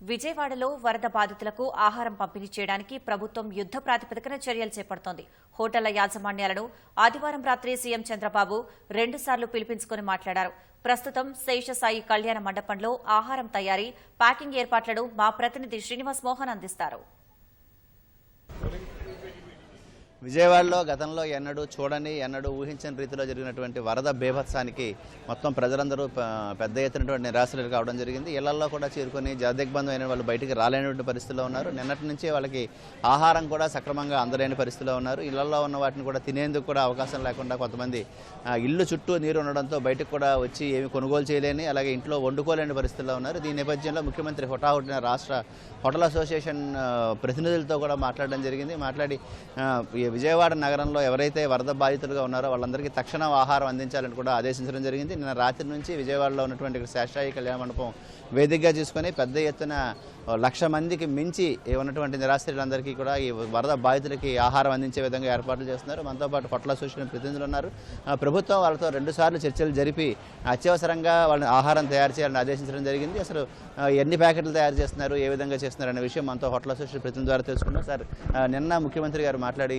విజయవాడలో వరద బాధితులకు ఆహారం పంపిణీ చేయడానికి ప్రభుత్వం యుద్ద ప్రాతిపదికన చర్యలు చేపడుతోంది. హోటళ్ళ యాజమాన్యాలను ఆదివారం రాత్రి సీఎం చంద్రబాబు రెండుసార్లు పిలిపించుకుని మాట్లాడారు. ప్రస్తుతం శేషసాయి కళ్యాణ మండపంలో ఆహారం తయారీ ప్యాకింగ్ ఏర్పాట్లను మా ప్రతినిధి శ్రీనివాస్ మోహన్ అందిస్తారు. విజయవాడలో గతంలో ఎన్నడూ చూడని ఎన్నడూ ఊహించని రీతిలో జరిగినటువంటి వరద బేభత్సానికి మొత్తం ప్రజలందరూ పెద్ద ఎత్తునటువంటి నిరాశలు కావడం జరిగింది. ఇళ్ళలో కూడా చేరుకొని జగదిగ్బంధం అయిన వాళ్ళు బయటికి రాలేనటువంటి పరిస్థితిలో ఉన్నారు. నిన్నటి నుంచి వాళ్ళకి ఆహారం కూడా సక్రమంగా అందలేని పరిస్థితిలో ఉన్నారు. ఇళ్ళలో ఉన్న వాటిని కూడా తినేందుకు కూడా అవకాశం లేకుండా కొంతమంది ఇల్లు చుట్టూ నీరు ఉండడంతో బయటకు కూడా వచ్చి ఏమి కొనుగోలు చేయలేని అలాగే ఇంట్లో వండుకోలేని పరిస్థితిలో ఉన్నారు. దీని నేపథ్యంలో ముఖ్యమంత్రి హుటాహుటిన రాష్ట్ర హోటల్ అసోసియేషన్ ప్రతినిధులతో కూడా మాట్లాడడం జరిగింది. మాట్లాడి విజయవాడ నగరంలో ఎవరైతే వరద బాధితులుగా ఉన్నారో వాళ్ళందరికీ తక్షణ ఆహారం అందించాలని కూడా ఆదేశించడం జరిగింది. నిన్న రాత్రి నుంచి విజయవాడలో ఉన్నటువంటి ఇక్కడ శేషాయి కళ్యాణ మండపం వేదికగా చూసుకొని పెద్ద ఎత్తున లక్ష మందికి మించి ఉన్నటువంటి నిరాశ్రయులందరికీ కూడా ఈ వరద బాధితులకి ఆహారం అందించే విధంగా ఏర్పాట్లు చేస్తున్నారు. మనతో పాటు పొట్ల అసోసియేషన్ ప్రతినిధులు ఉన్నారు. ప్రభుత్వం వాళ్ళతో రెండుసార్లు చర్చలు జరిపి అత్యవసరంగా వాళ్ళని ఆహారం తయారు చేయాలని ఆదేశించడం జరిగింది. అసలు ఎన్ని ప్యాకెట్లు తయారు చేస్తున్నారు ఏ విధంగా చేస్తున్నారు అనే విషయం మనతో హోటల్ అసోసియేషన్ ప్రతినిధి ద్వారా తెలుసుకున్నాం. సార్ నిన్న ముఖ్యమంత్రి గారు మాట్లాడి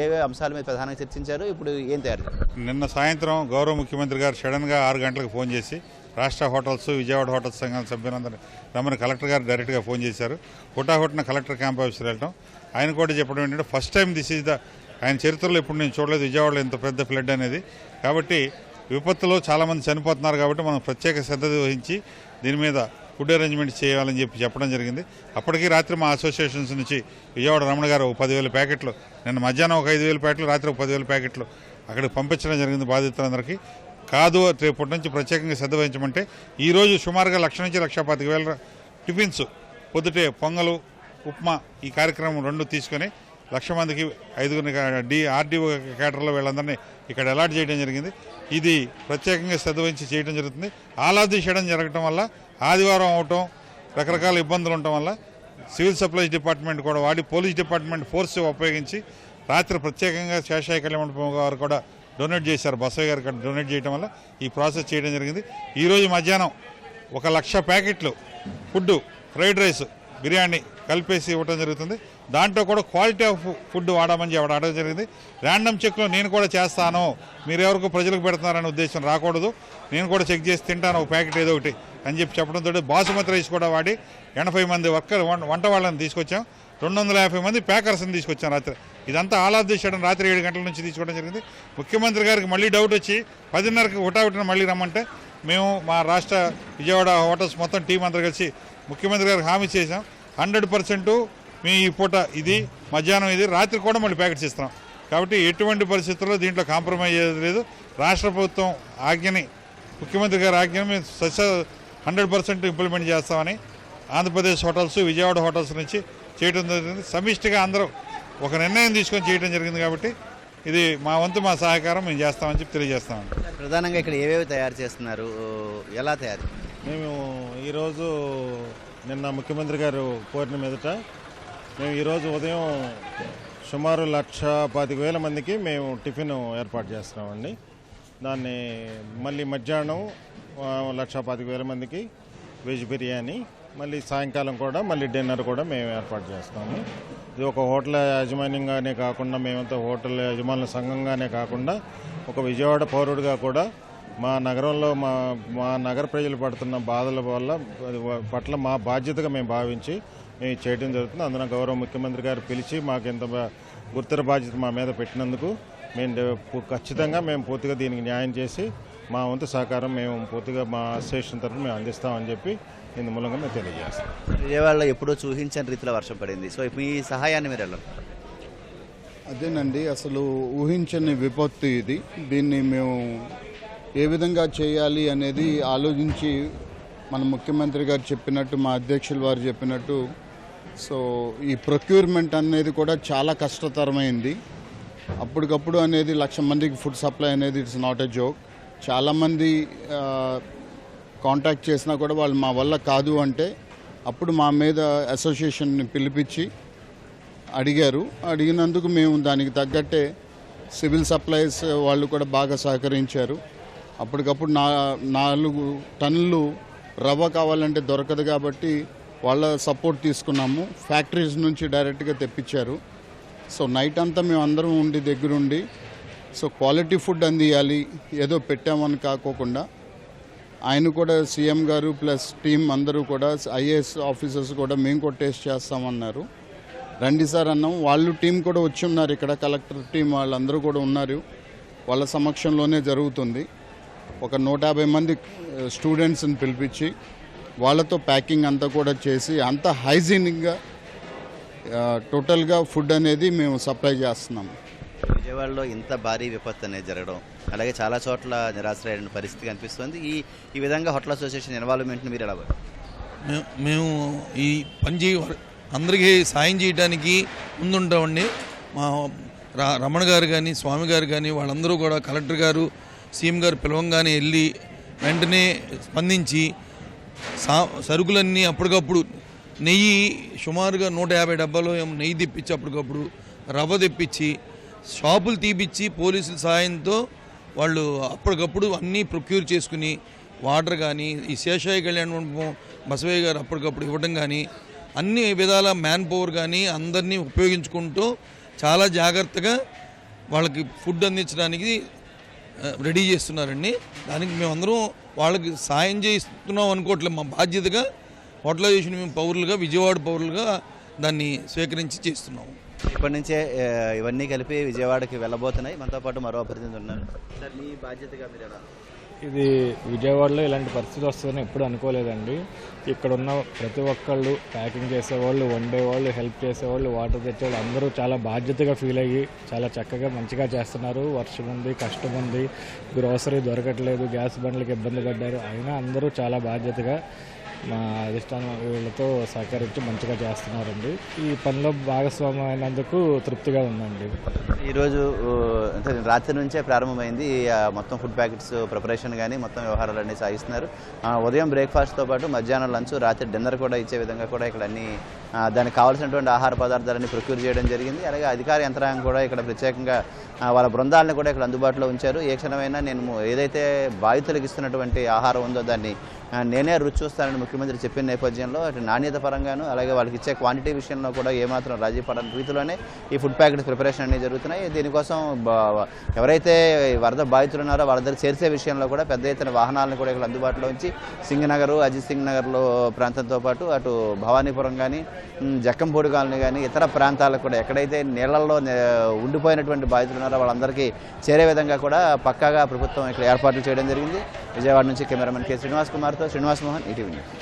ఏ అంశాల మీద ప్రధానంగా చర్చించారు? ఇప్పుడు ఏం తయారు నిన్న సాయంత్రం గౌరవ ముఖ్యమంత్రి గారు సడన్గా ఆరు గంటలకు ఫోన్ చేసి రాష్ట్ర హోటల్స్ విజయవాడ హోటల్స్ సంఘం సభ్యులందరూ రమ్మని కలెక్టర్ గారు డైరెక్ట్గా ఫోన్ చేశారు. హుటాహుటిన కలెక్టర్ క్యాంప్ ఆఫీసర్ వెళ్ళటం. ఆయన కూడా చెప్పడం ఏంటంటే first time this is the ఆయన చరిత్రలో ఇప్పుడు నేను చూడలేదు. విజయవాడలో ఇంత పెద్ద ఫ్లడ్ అనేది. కాబట్టి విపత్తులో చాలామంది చనిపోతున్నారు కాబట్టి మనం ప్రత్యేక శ్రద్ధ వహించి దీని మీద ఫుడ్ అరేంజ్మెంట్ చేయాలని చెప్పి చెప్పడం జరిగింది. అప్పటికీ రాత్రి మా అసోసియేషన్స్ నుంచి విజయవాడ రమణ గారు ఒక పదివేల ప్యాకెట్లు నిన్న మధ్యాహ్నం ఒక ఐదు వేల ప్యాకెట్లు రాత్రి ఒక పదివేల ప్యాకెట్లు అక్కడికి పంపించడం జరిగింది బాధితులందరికీ. కాదు రేపటి నుంచి ప్రత్యేకంగా శ్రద్ధ వహించమంటే ఈరోజు సుమారుగా లక్ష నుంచి లక్ష పాతిక వేల టిఫిన్స్ పొద్దుటే పొంగలు ఉప్మా ఈ కార్యక్రమం రెండు తీసుకొని లక్ష మందికి ఐదుగురిని డి ఆర్డీఓ కేటర్లో వీళ్ళందరినీ ఇక్కడ అలాట్ చేయడం జరిగింది. ఇది ప్రత్యేకంగా శ్రద్ధ వహించి చేయడం జరుగుతుంది. ఆలాది చేయడం జరగటం వల్ల ఆదివారం అవటం రకరకాల ఇబ్బందులు ఉండటం వల్ల సివిల్ సప్లైస్ డిపార్ట్మెంట్ కూడా వాడి పోలీస్ డిపార్ట్మెంట్ ఫోర్స్ ఉపయోగించి రాత్రి ప్రత్యేకంగా శేషాయి కళ్యాణ మండపం గారు కూడా డొనేట్ చేశారు. బసయ్య గారు డొనేట్ చేయడం వల్ల ఈ ప్రాసెస్ చేయడం జరిగింది. ఈరోజు మధ్యాహ్నం ఒక లక్ష ప్యాకెట్లు ఫుడ్ ఫ్రైడ్ రైస్ బిర్యానీ కలిపేసి ఇవ్వడం జరుగుతుంది. దాంట్లో కూడా క్వాలిటీ ఆఫ్ ఫుడ్ వాడమని చెప్పడం అడగడం జరిగింది. ర్యాండమ్ చెక్లో నేను కూడా చేస్తాను. మీరెవరికి ప్రజలకు పెడుతున్నారనే ఉద్దేశం రాకూడదు. నేను కూడా చెక్ చేసి తింటాను. ఒక ప్యాకెట్ ఏదో ఒకటి అని చెప్పి చెప్పడంతో బాసుమతి రైస్ కూడా వాడి ఎనభై మంది వర్కర్ వంట వాళ్ళని తీసుకొచ్చాం. రెండు వందల యాభై మంది ప్యాకర్స్ని తీసుకొచ్చాం రాత్రి. ఇదంతా ఆలాద్ రాత్రి ఏడు గంటల నుంచి తీసుకోవడం జరిగింది. ముఖ్యమంత్రి గారికి మళ్ళీ డౌట్ వచ్చి పదిన్నరకి హుటాహుటిన మళ్ళీ రమ్మంటే మేము మా రాష్ట్ర విజయవాడ హోటల్స్ మొత్తం టీం అంతా కలిసి ముఖ్యమంత్రి గారికి హామీ చేశాం. హండ్రెడ్ పర్సెంట్ మీ ఈ పూట ఇది మధ్యాహ్నం ఇది రాత్రి కూడా మళ్ళీ ప్యాకెట్స్ ఇస్తాం కాబట్టి ఎటువంటి పరిస్థితుల్లో దీంట్లో కాంప్రమైజ్ అయ్యేది లేదు. రాష్ట్ర ప్రభుత్వం ఆజ్ఞని ముఖ్యమంత్రి గారి ఆజ్ఞని మేము సస్య హండ్రెడ్ పర్సెంట్ ఇంప్లిమెంట్ చేస్తామని ఆంధ్రప్రదేశ్ హోటల్స్ విజయవాడ హోటల్స్ నుంచి చేయడం జరిగింది. సమిష్టిగా అందరూ ఒక నిర్ణయం తీసుకొని చేయడం జరిగింది కాబట్టి ఇది మా వంతు మా సహకారం మేము చేస్తామని చెప్పి తెలియజేస్తామండి ప్రధానంగా ఇక్కడ ఏవేవి తయారు చేస్తున్నారు? ఎలా తయారు? మేము ఈరోజు నిన్న ముఖ్యమంత్రి గారు కోరిన మీదట మేము ఈరోజు ఉదయం సుమారు లక్ష పాతిక వేల మందికి మేము టిఫిన్ ఏర్పాటు చేస్తున్నామండి. దాన్ని మళ్ళీ మధ్యాహ్నం లక్ష పాతిక వేల మందికి వెజ్ బిర్యానీ మళ్ళీ సాయంకాలం కూడా మళ్ళీ డిన్నర్ కూడా మేము ఏర్పాటు చేస్తాము. ఇది ఒక హోటల్ యాజమాన్యంగానే కాకుండా మేమంతా హోటల్ యజమానుల సంఘంగానే కాకుండా ఒక విజయవాడ పౌరుడిగా కూడా మా నగరంలో మా మా నగర ప్రజలు పడుతున్న బాధల వల్ల పట్ల మా బాధ్యతగా మేము భావించి మేము చేయడం జరుగుతుంది. అందున గౌరవ ముఖ్యమంత్రి గారు పిలిచి మాకు ఇంత గుర్తర బాధ్యత మా మీద పెట్టినందుకు మేము ఖచ్చితంగా మేము పూర్తిగా దీనికి న్యాయం చేసి మా వంతు సహకారం మేము పూర్తిగా మా అసోసియేషన్ తరఫున మేము అందిస్తామని చెప్పి ఇందు మూలంగా మేము తెలియజేస్తాం విజయవాడలో ఎప్పుడూ చూహించని రీతిలో వర్షం పడింది. సో మీ సహాయాన్ని మీరు ఎలా? అదేనండి అసలు ఊహించని విపత్తు ఇది. దీన్ని మేము ఏ విధంగా చేయాలి అనేది ఆలోచించి మన ముఖ్యమంత్రి గారు చెప్పినట్టు మా అధ్యక్షులు వారు చెప్పినట్టు సో ఈ ప్రొక్యూర్మెంట్ అనేది కూడా చాలా కష్టతరమైంది. అప్పటికప్పుడు అనేది లక్ష మందికి ఫుడ్ సప్లై అనేది ఇట్స్ నాట్ ఎ జోక్. చాలామంది కాంటాక్ట్ చేసినా కూడా వాళ్ళు మా వల్ల కాదు అంటే అప్పుడు మా మీద అసోసియేషన్ని పిలిపించి అడిగారు. అడిగినందుకు మేము దానికి తగ్గట్టే సివిల్ సప్లైస్ వాళ్ళు కూడా బాగా సహకరించారు. అప్పటికప్పుడు నా నాలుగు టన్నులు రవ్వ కావాలంటే దొరకదు కాబట్టి వాళ్ళ సపోర్ట్ తీసుకున్నాము. ఫ్యాక్టరీస్ నుంచి డైరెక్ట్గా తెప్పించారు. సో నైట్ అంతా మేము అందరం ఉండి దగ్గరుండి సో క్వాలిటీ ఫుడ్ అందియాలి. ఏదో పెట్టామని కాకోకుండా ఆయన కూడా సీఎం గారు ప్లస్ టీం అందరూ కూడా ఐఏఎస్ ఆఫీసర్స్ కూడా మేము కూడా టేస్ట్ చేస్తామన్నారు. రండి సార్ అన్నాం వాళ్ళు టీం కూడా వచ్చి ఉన్నారు ఇక్కడ. కలెక్టర్ టీం వాళ్ళందరూ కూడా ఉన్నారు. వాళ్ళ సమక్షంలోనే జరుగుతుంది. ఒక నూట యాభై మంది స్టూడెంట్స్ని పిలిపించి వాళ్ళతో ప్యాకింగ్ అంతా కూడా చేసి అంత హైజీనిక్గా టోటల్గా ఫుడ్ అనేది మేము సప్లై చేస్తున్నాం. విజయవాడలో ఇంత భారీ విపత్తు అనేది జరగడం అలాగే చాలా చోట్ల నిరాశ్రయమైన పరిస్థితి కనిపిస్తుంది. ఈ ఈ విధంగా హోటల్ అసోసియేషన్ ఇన్వాల్వ్మెంట్ని మీరు ఎలా? మేము మేము ఈ పని చేయ అందరికీ సాయం చేయడానికి ముందుంటామండి. మా రమణ గారు కానీ స్వామి గారు కానీ వాళ్ళందరూ కూడా కలెక్టర్ గారు సీఎం గారు పిలవంగానే వెళ్ళి వెంటనే స్పందించి సా సరుకులన్నీ అప్పటికప్పుడు నెయ్యి సుమారుగా నూట యాభై డబ్బాలు ఏమో నెయ్యి తెప్పించి అప్పటికప్పుడు రవ్వ తెప్పించి షాపులు తీపిచ్చి పోలీసుల సాయంతో వాళ్ళు అప్పటికప్పుడు అన్నీ ప్రొక్యూర్ చేసుకుని వాటర్ కానీ ఈ శేషాయి కళ్యాణ మండపం బసవయ్య గారు అప్పటికప్పుడు ఇవ్వడం కానీ అన్ని విధాల మ్యాన్ పవర్ కానీ అందరినీ ఉపయోగించుకుంటూ చాలా జాగ్రత్తగా వాళ్ళకి ఫుడ్ అందించడానికి రెడీ చేస్తున్నారండి. దానికి మేమందరం వాళ్ళకి సాయం చేస్తున్నాం అనుకోవట్లేదు మా బాధ్యతగా హోటలైజేషన్ మేము పౌరులుగా విజయవాడ పౌరులుగా దాన్ని స్వీకరించి చేస్తున్నాము. ఇప్పటి నుంచే ఇవన్నీ కలిపి విజయవాడకి వెళ్ళబోతున్నాయి. మనతో పాటు మరో ప్రతినిధి ఉన్నారు. సార్ మీ బాధ్యతగా మీరు ఎలా ఇది విజయవాడలో ఇలాంటి పరిస్థితి వస్తుందని ఎప్పుడు అనుకోలేదండి. ఇక్కడ ఉన్న ప్రతి ఒక్కళ్ళు ప్యాకింగ్ చేసేవాళ్ళు వండేవాళ్ళు హెల్ప్ చేసేవాళ్ళు వాటర్ తెచ్చేవాళ్ళు అందరూ చాలా బాధ్యతగా ఫీల్ అయ్యి చాలా చక్కగా మంచిగా చేస్తున్నారు. వర్షం ఉంది కష్టం ఉంది గ్రోసరీ దొరకట్లేదు గ్యాస్ బండ్లకు ఇబ్బంది పడ్డారు. అయినా అందరూ చాలా బాధ్యతగా మా అధిష్టానం వీళ్ళతో సహకరించి మంచిగా చేస్తున్నారండి. ఈ పనిలో భాగస్వామ్యం అయినందుకు తృప్తిగా ఉందండి. ఈరోజు అంటే రాత్రి నుంచే ప్రారంభమైంది. మొత్తం ఫుడ్ ప్యాకెట్స్ ప్రిపరేషన్ కానీ మొత్తం వ్యవహారాలన్నీ సాగిస్తున్నారు. ఉదయం బ్రేక్ఫాస్ట్తో పాటు మధ్యాహ్నం లంచ్ రాత్రి డిన్నర్ కూడా ఇచ్చే విధంగా కూడా ఇక్కడ అన్ని దానికి కావాల్సినటువంటి ఆహార పదార్థాలన్నీ ప్రొక్యూర్ చేయడం జరిగింది. అలాగే అధికార యంత్రాంగం కూడా ఇక్కడ ప్రత్యేకంగా వాళ్ళ బృందాలను కూడా ఇక్కడ అందుబాటులో ఉంచారు. ఏ క్షణమైనా నేను ఏదైతే బాధితులకు ఇస్తున్నటువంటి ఆహారం ఉందో దాన్ని నేనే రుచి చూస్తానని ముఖ్యమంత్రి చెప్పిన నేపథ్యంలో అటు నాణ్యత పరంగాను అలాగే వాళ్ళకి ఇచ్చే క్వాంటిటీ విషయంలో కూడా ఏమాత్రం రాజీ పడని రీతిలోనే ఈ ఫుడ్ ప్యాకెట్స్ ప్రిపరేషన్ అనేవి జరుగుతున్నాయి. దీనికోసం ఎవరైతే వరద బాధితులు ఉన్నారో వాళ్ళ దగ్గర చేర్చే విషయంలో కూడా పెద్ద ఎత్తున వాహనాలను కూడా ఇక్కడ అందుబాటులో ఉంచి సింగనగర్ అజిత్ సింగ్ నగర్లో ప్రాంతంతో పాటు అటు భవానీపురం కానీ జక్కంపూడి కాలనీ కానీ ఇతర ప్రాంతాలకు కూడా ఎక్కడైతే నీళ్ళలో ఉండిపోయినటువంటి బాధితులు ఉన్నారో వాళ్ళందరికీ చేరే విధంగా కూడా పక్కాగా ప్రభుత్వం ఇక్కడ ఏర్పాట్లు చేయడం జరిగింది. విజయవాడ నుంచి కెమెరామెన్ కె శ్రీనివాస్ కుమార్తో శ్రీనివాస్ మోహన్ ఈటీవీ న్యూస్.